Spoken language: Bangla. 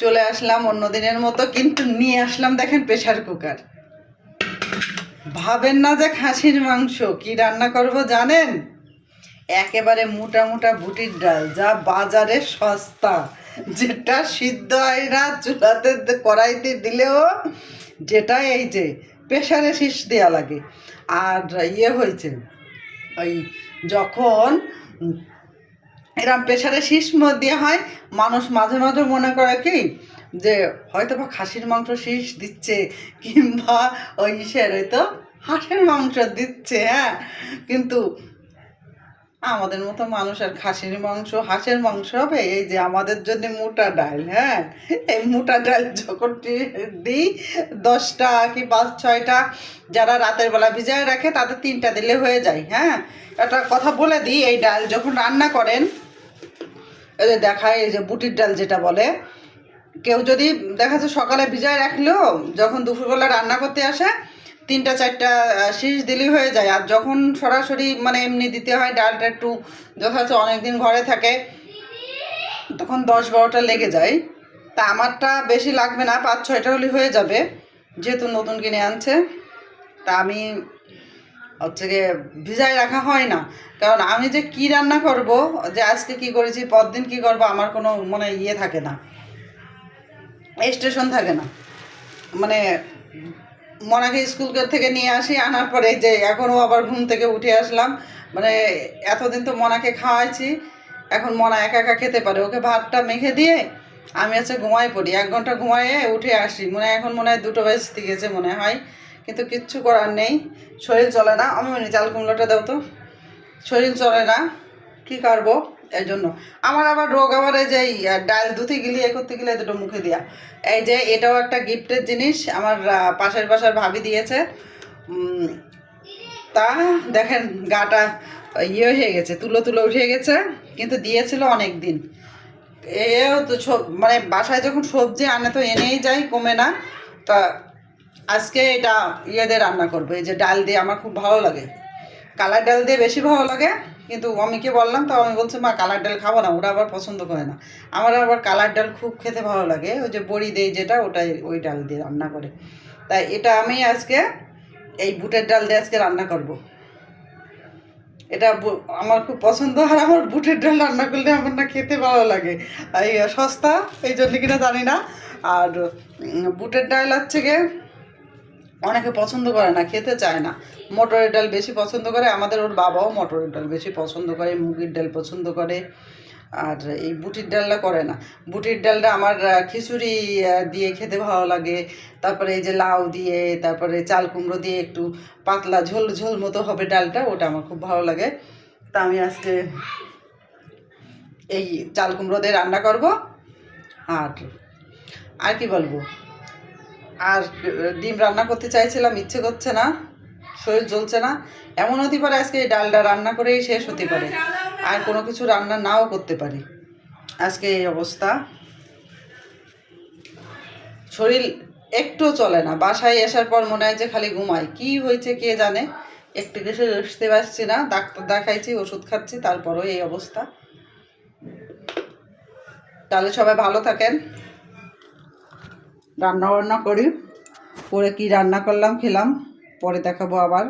চলে আসলাম অন্য দিনের মতো, কিন্তু নিয়ে আসলাম দেখেন প্রেশার কুকার ভাবেন না যে খাসির মাংস, কি রান্না করব জানেন? একেবারে মোটা মোটা বুটির ডাল, যা বাজারে সস্তা, যেটা সিদ্ধ হয় না, চুলাতে কড়াইতে দিলেও যেটা এই যে প্রেশারে শীষ দেওয়া লাগে। আর ইয়ে হয়েছে, ওই যখন এরম প্রেশারে শীষ দেওয়া হয়, মানুষ মাঝে মাঝে মনে করে কি, যে হয়তো বা খাসির মাংস শীষ দিচ্ছে কিংবা ওই ইসের হয়তো হাঁসের মাংস দিচ্ছে হ্যাঁ। কিন্তু আমাদের মতো মানুষ আর খাসির মাংস, হাঁসের মাংস হবে, এই যে আমাদের জন্য মোটা ডাল হ্যাঁ। এই মোটা ডাল যখনটি দিই দশটা কি পাঁচ ছয়টা, যারা রাতের বেলা ভিজায় রাখে, তাদের তিনটা দিলে হয়ে যায় হ্যাঁ। একটা কথা বলে দিই, এই ডাল যখন রান্না করেন যে দেখায় এই যে বুটির ডাল যেটা বলে। কেউ যদি দেখা যাচ্ছে সকালে ভিজায় রাখলেও যখন দুপুরবেলা রান্না করতে আসে, তিনটা, চারটা শীষ দিলেই হয়ে যায়। আর যখন সরাসরি মানে এমনি দিতে হয়, ডালটা একটু দেখা যাচ্ছে অনেকদিন ঘরে থাকে, তখন দশ বারোটা লেগে যায়। তা আমারটা বেশি লাগবে না, পাঁচ, ছয়টা হলে হয়ে যাবে। যেহেতু নতুন কিনে আনছে, তা আমি হচ্ছে গিয়ে ভিজায় রাখা হয় না। কারণ আমি যে কি রান্না করব, যে আজকে কি করেছি, পরদিন কি করব, আমার কোনো মানে ইয়ে থাকে না। স্টেশন থাকে না। মানে মনাকে স্কুল থেকে নিয়ে আসি, আনার পরে যে এখনও আবার ঘুম থেকে উঠে আসলাম। মানে এতদিন তো মনাকে খাওয়াইছি, এখন মনা একা একা খেতে পারে। ওকে ভাতটা মেখে দিয়ে আমি হচ্ছে ঘুমাই পড়ি। এক ঘণ্টা ঘুমাইয়ে উঠে আসি। মনে এখন মনে হয় দুটো বাজতে গেছে মনে হয়। কিন্তু কিচ্ছু করার নেই। শরীর চলে না। আমি মনে চাল কুমড়োটা দাও তো। শরীর চলে না। কি করব এই জন্য। আমার আবার রোগ আবার এই যে ডাল দুধে গিলি, এ করতে গেলে দুটো মুখে দিয়া। এই যে, এটাও একটা গিফটের জিনিস। আমার পাশের বাসার ভাবি দিয়েছে। তা দেখেন, গাটা ইয়ে হয়ে গেছে, তুলো তুলো উঠে গেছে। কিন্তু দিয়েছিল অনেক দিন এও তো মানে বাসায় যখন সবজি আনে তো এনেই যাই কমে না। তা আজকে এটা ইয়ে দিয়ে রান্না করব, এই যে ডাল দিয়ে আমার খুব ভালো লাগে। কালার ডাল দিয়ে বেশি ভালো লাগে, কিন্তু অমিকে বললাম, তো আমি বলছি, মা, কালার ডাল খাব না, ওরা আবার পছন্দ করে না। আমার আবার কালার ডাল খুব খেতে ভালো লাগে, ওই যে বড়ি দেয় যেটা, ওটাই, ওই ডাল দিয়ে রান্না করে। তাই এটা আমি আজকে এই বুটের ডাল দিয়ে আজকে রান্না করব। এটা আমার খুব পছন্দ, আর আমার বুটের ডাল রান্না করলে আমার না খেতে ভালো লাগে। এই সস্তা, এই জন্য কিনা জানি না। আর বুটের ডাল হচ্ছে গিয়ে অনেকে পছন্দ করে না, খেতে চায় না। মটরের ডাল বেশি পছন্দ করে, আমাদের ওর বাবাও মটরের ডাল বেশি পছন্দ করে, মুগের ডাল পছন্দ করে, আর এই বুটির ডালটা করে না। বুটির ডালটা আমার খিচুড়ি দিয়ে খেতে ভালো লাগে। তারপরে এই যে লাউ দিয়ে, তারপরে চাল কুমড়ো দিয়ে একটু পাতলা ঝোল ঝোল মতো হবে ডালটা, ওটা আমার খুব ভালো লাগে। তা আমি আজকে এই চাল কুমড়ো দিয়ে রান্না করব। আর আর কি বলব? আর ডিম রান্না করতে চাইছিলাম, ইচ্ছে করছে না, শরীর জ্বলছে না। এমন হতে পারে আজকে এই ডালটা রান্না করেই শেষ হতে পারে, আর কোনো কিছু রান্না নাও করতে পারি। আজকে এই অবস্থা। শরীর একটু চলে না, বাসায় আসার পর মনে হয় যে খালি ঘুমাই। কি হয়েছে কে জানে? একটু কিছু বুঝতে পারছি না, ডাক্তার দেখাইছি, ওষুধ খাচ্ছি, তারপরও এই অবস্থা। তাহলে সবাই ভালো থাকেন। রান্না বান্না করি করে কি রান্না করলাম খেলাম পরে দেখাবো আবার।